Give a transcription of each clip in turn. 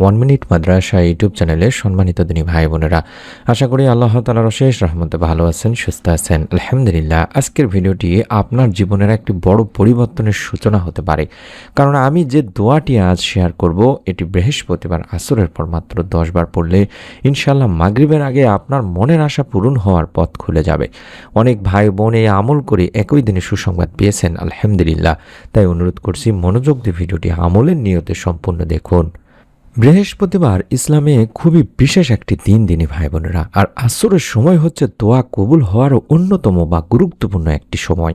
One minute মাদ্রাসা YouTube চ্যানেলে সম্মানিত দিনী ভাই বোনেরা। আশা করি আল্লাহ তালার অশেষ রহমতে ভালো আছেন, সুস্থ আছেন। আলহামদুলিল্লাহ, আজকের ভিডিওটি আপনার জীবনের একটি বড় পরিবর্তনের সূচনা হতে পারে। কারণ আমি যে দোয়াটি আজ শেয়ার করব, এটি বৃহস্পতিবার আসরের পর মাত্র দশ বার পড়লে ইনশাল্লাহ মাগরিবের আগে আপনার মনের আশা পূরণ হওয়ার পথ খুলে যাবে। অনেক ভাই বোন এই আমল করে একই দিনে সুসংবাদ পেয়েছেন, আলহামদুলিল্লাহ। তাই অনুরোধ করছি, মনোযোগ দিয়ে ভিডিওটি আমলের নিয়তে সম্পূর্ণ দেখুন। বৃহস্পতিবার ইসলামে খুবই বিশেষ একটি দিন দিনী ভাই বোনেরা আর আসরের সময় হচ্ছে দোয়া কবুল হওয়ার অন্যতম বা গুরুত্বপূর্ণ একটি সময়।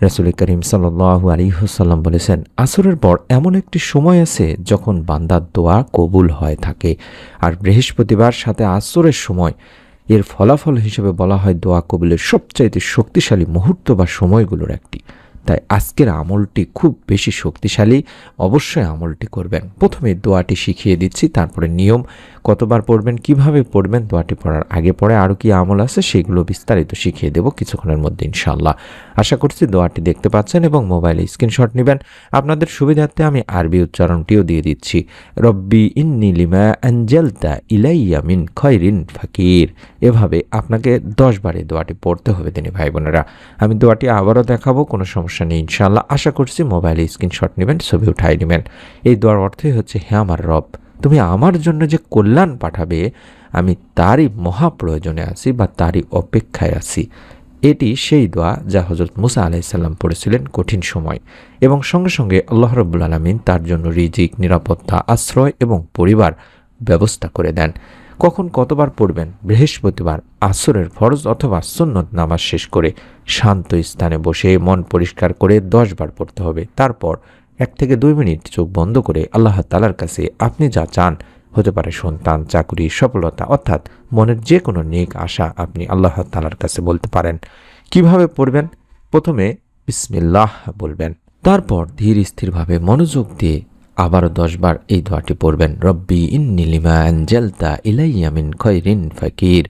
রাসুল করিম সাল্লু আলিহসাল্লাম বলেছেন, আসরের পর এমন একটি সময় আছে যখন বান্দার দোয়া কবুল হয়ে থাকে। আর বৃহস্পতিবার সাথে আসরের সময় এর ফলাফল হিসেবে বলা হয় দোয়া কবুলের সবচাইতে শক্তিশালী মুহূর্ত বা সময়গুলোর একটি। তাই আজকের আমলটি খুব বেশি শক্তিশালী, অবশ্যই আমলটি করবেন। প্রথমে দোয়াটি শিখিয়ে দিচ্ছি, তারপরে নিয়ম। কতবার পড়বেন, কীভাবে পড়বেন, দোয়াটি পড়ার আগে পরে আরও কি আমল আছে সেগুলো বিস্তারিত শিখিয়ে দেব কিছুক্ষণের মধ্যে ইনশাল্লাহ আশা করছি দোয়াটি দেখতে পাচ্ছেন এবং মোবাইলে স্ক্রিনশট নেবেন। আপনাদের সুবিধার্থে আমি আরবি উচ্চারণটিও দিয়ে দিচ্ছি। রব্বি ইন্নি লিমা অ্যাঞ্জেলতা ইলাইয়া মিন খয়রিন ফাকির। এভাবে আপনাকে দশ বারে দোয়াটি পড়তে হবে তিনি ভাই বোনেরা। আমি দোয়াটি আবারও দেখাবো, কোনো সমস্যা নেই ইনশাল্লাহ আশা করছি মোবাইলে স্ক্রিনশট নেবেন, ছবি উঠাই নেবেন। এই দোয়ার অর্থই হচ্ছে, হে আমার রব, তুমি আমার জন্য যে কল্যাণ পাঠাবে, আমি তারই মহাপ্রয়োজনে আছি বা তারই অপেক্ষায় আছি। এটি সেই দোয়া যা হজরত মুসা আলাইসাল্লাম পড়েছিলেন কঠিন সময়। এবং সঙ্গে সঙ্গে আল্লাহ রব্বুল আলমিন তার জন্য রিজিক, নিরাপত্তা, আশ্রয় এবং পরিবার ব্যবস্থা করে দেন। কখন কতবার পড়বেন? বৃহস্পতিবার, আসরের ফরজ অথবা সন্ন্যত নামাজ শেষ করে শান্ত স্থানে বসে মন পরিষ্কার করে দশ বার পড়তে হবে। তারপর এক থেকে দুই মিনিট চোখ বন্ধ করে আল্লাহ তালার কাছে আপনি যা চান, হতে পারে সন্তান, চাকুরি, সফলতা, অর্থাৎ মনের যে কোনো নেক আশা আপনি আল্লাহ তালার কাছে বলতে পারেন। কীভাবে পড়বেন? প্রথমে বিসমিল্লাহ বলবেন। তারপর ধীর স্থিরভাবে মনোযোগ দিয়ে আবারও দশবার এই দোয়াটি পড়বেন, রব্বি ইন্নিলিমা অ্যাঞ্জেলতা ইলাইয়ামিন খয়রিন ফকির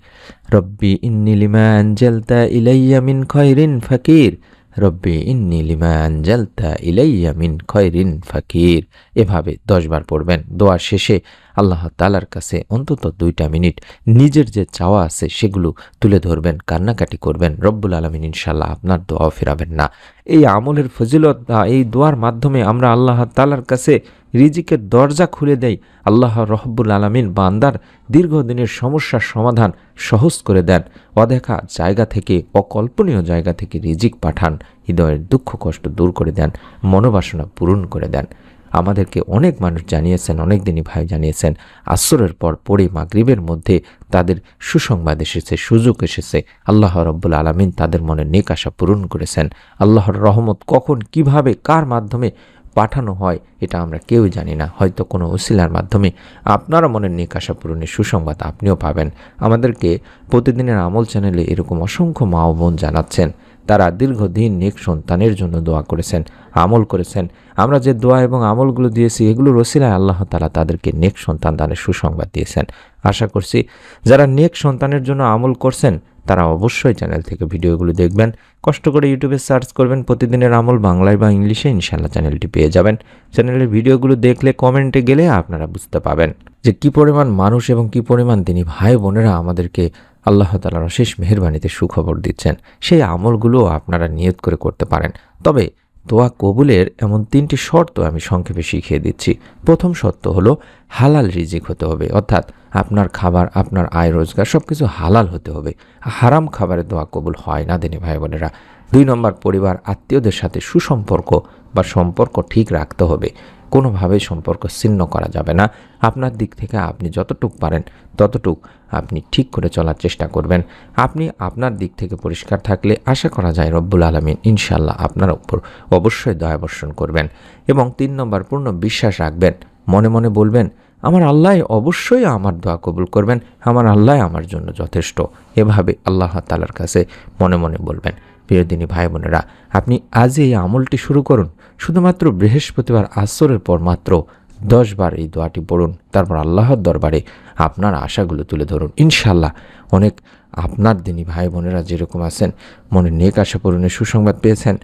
রব্বি ইন্নিলিমা অ্যাঞ্জেলতা ইলাইয়ামিন খয়রিন ফকির রব্বি ইন্নিলিমা অ্যাঞ্জেলতা ইলাইয়ামিন ইলাইয়া মিন খয়রিন ফাকির এভাবে দশবার পড়বেন। দোয়ার শেষে আল্লাহ তালার কাছে অন্তত দুইটা মিনিট নিজের যে চাওয়া আছে সেগুলো তুলে ধরবেন, কান্নাকাটি করবেন, রব্বুল আলমিন ইনশাল্লাহ আপনার দোয়াও ফেরাবেন না। এই আমলের ফজিলত এই দোয়ার মাধ্যমে আমরা আল্লাহ তালার কাছে রিজিকের দরজা খুলে দেয় আল্লাহ রহব্বুল আলমিন বান্দার দীর্ঘদিনের সমস্যার সমাধান সহজ করে দেন, অদেখা জায়গা থেকে, অকল্পনীয় জায়গা থেকে রিজিক পাঠান, হৃদয়ের দুঃখ কষ্ট দূর করে দেন, মনোবাসনা পূরণ করে দেন। আমাদেরকে অনেক মানুষ জানিয়েছেন অনেক দিনই ভাই জানিয়েছেন, আসরের পর পরে মাগরিবের মধ্যে তাদের সুসংবাদ এসেছে, সুযোগ এসেছে। আল্লাহ রব্বুল আলমিন তাদের মনে নেক আশা পূরণ করেছেন। আল্লাহর রহমত কখন, কীভাবে, কার মাধ্যমে পাঠানো হয়, এটা আমরা কেউই জানি না। হয়তো কোনো ওসিলার মাধ্যমে আপনারা মনের নিকাশা পূরণের সুসংবাদ আপনিও পাবেন। আমাদেরকে প্রতিদিনের আমল চ্যানেলে এরকম অসংখ্য মা বোন জানাচ্ছেন। তারা দীর্ঘদিন নেক সন্তানের জন্য দোয়া করেছেন, আমল করেছেন। আমরা যে দোয়া এবং আমলগুলো দিয়েছি এগুলো রসিলায় আল্লাহ তালা তাদেরকে নেক সন্তান দানের সুসংবাদ দিয়েছেন। আশা করছি যারা নেক সন্তানের জন্য আমল করছেন, তারা অবশ্যই চ্যানেল থেকে ভিডিওগুলো দেখবেন। কষ্ট করে ইউটিউবে সার্চ করবেন, প্রতিদিনের আমল বাংলায় বা ইংলিশে ইনশাল্লাহ চ্যানেলটি পেয়ে যাবেন। চ্যানেলের ভিডিওগুলো দেখলে কমেন্টে গেলে আপনারা বুঝতে পাবেন যে কি পরিমাণ মানুষ এবং কি পরিমাণ তিনি ভাই বোনেরা আমাদেরকে আল্লাহ তালার অশেষ মেহরবানিতে সুখবর দিচ্ছেন। সেই আমলগুলো আপনারা নিয়ত করে করতে পারেন। তবে দোয়া কবুলের এমন তিনটি শর্ত আমি সংক্ষেপে শিখিয়ে দিচ্ছি। প্রথম শর্ত হলো, হালাল রিজিক হতে হবে। অর্থাৎ আপনার খাবার, আপনার আয়, রোজগার সব কিছু হালাল হতে হবে। হারাম খাবারের দোয়া কবুল হয় না, দেনি ভাই বোনেরা। দুই নম্বর, পরিবার, আত্মীয়দের সাথে সুসম্পর্ক বা সম্পর্ক ঠিক রাখতে হবে। কোনোভাবেই সম্পর্ক ছিন্ন করা যাবে না। আপনার দিক থেকে আপনি যতটুক পারেন, ততটুক আপনি ঠিক করে চলার চেষ্টা করবেন। আপনি আপনার দিক থেকে পরিষ্কার থাকলে আশা করা যায় রব্বুল আলমিন ইনশাল্লাহ আপনার ওপর অবশ্যই দয়া বর্ষণ করবেন এবং তিন নম্বর, পূর্ণ বিশ্বাস রাখবেন। মনে মনে বলবেন, আমার আল্লাহ অবশ্যই আমার দোয়া কবুল করবেন। আমার আল্লাহ আমার জন্য যথেষ্ট। এভাবে আল্লাহ তালার কাছে মনে মনে বলবেন। প্রিয়দিনী ভাই বোনেরা, আপনি আজই এই আমলটি শুরু করুন। শুধুমাত্র বৃহস্পতিবার আসরের পর মাত্র দশ বার এই দোয়াটি পড়ুন। তারপর আল্লাহর দরবারে আপনার আশাগুলো তুলে ধরুন। ইনশাল্লাহ অনেক আপনার দিনী ভাই বোনেরা যেরকম আছেন, মনে নেক আশা পূরণের সুসংবাদ পেয়েছেন।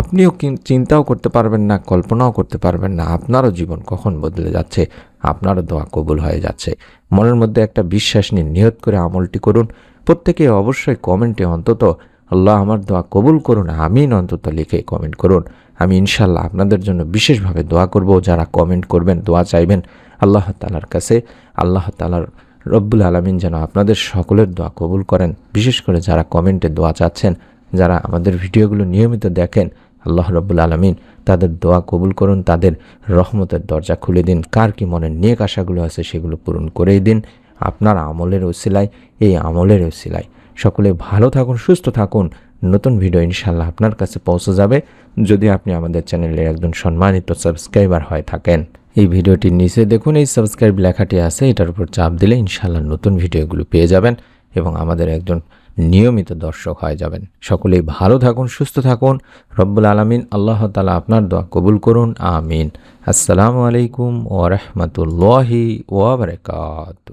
আপনিও চিন্তাও করতে পারবেন না, কল্পনাও করতে পারবেন না, আপনারও জীবন কখন বদলে যাচ্ছে, আপনারও দোয়া কবুল হয়ে যাচ্ছে। মনের মধ্যে একটা বিশ্বাস নিয়ে নিয়ত করে আমলটি করুন। প্রত্যেকে অবশ্যই কমেন্টে অন্তত, আল্লাহ আমার দোয়া কবুল করুন, আমিন অন্তত লিখে কমেন্ট করুন। আমি ইনশাল্লাহ আপনাদের জন্য বিশেষভাবে দোয়া করব। যারা কমেন্ট করবেন, দোয়া চাইবেন, আল্লাহ তালার কাছে, আল্লাহ তালার রব্বুল আলমিন যেন আপনাদের সকলের দোয়া কবুল করেন। বিশেষ করে যারা কমেন্টে দোয়া চাচ্ছেন, যারা আমাদের ভিডিওগুলো নিয়মিত দেখেন, আল্লাহ রব্বুল আলমিন তাদের দোয়া কবুল করুন, তাদের রহমতের দরজা খুলে দিন। কার কি মনের নেক আশাগুলো আছে সেগুলো পূরণ করেই দিন। আপনার আমলের ওসিলায়, এই আমলের ওসিলায়। সকলে ভালো থাকুন, সুস্থ থাকুন। নতুন ভিডিও ইনশাল্লাহ আপনার কাছে পৌঁছে যাবে। যদি আপনি আমাদের চ্যানেলের একজন সম্মানিত সাবস্ক্রাইবার হয়ে থাকেন, এই ভিডিওটির নিচে দেখুন, এই সাবস্ক্রাইব লেখাটি আছে, এটার উপর চাপ দিলে ইনশাল্লাহ নতুন ভিডিওগুলো পেয়ে যাবেন এবং আমাদের একজন নিয়মিত দর্শক হয়ে যাবেন। সকলেই ভালো থাকুন, সুস্থ থাকুন। রব্বুল আলমিন আল্লাহ তালা আপনার দোয়া কবুল করুন, আমিন। আসসালামু আলাইকুম ওরহমতুল্লাহি ওবরকাত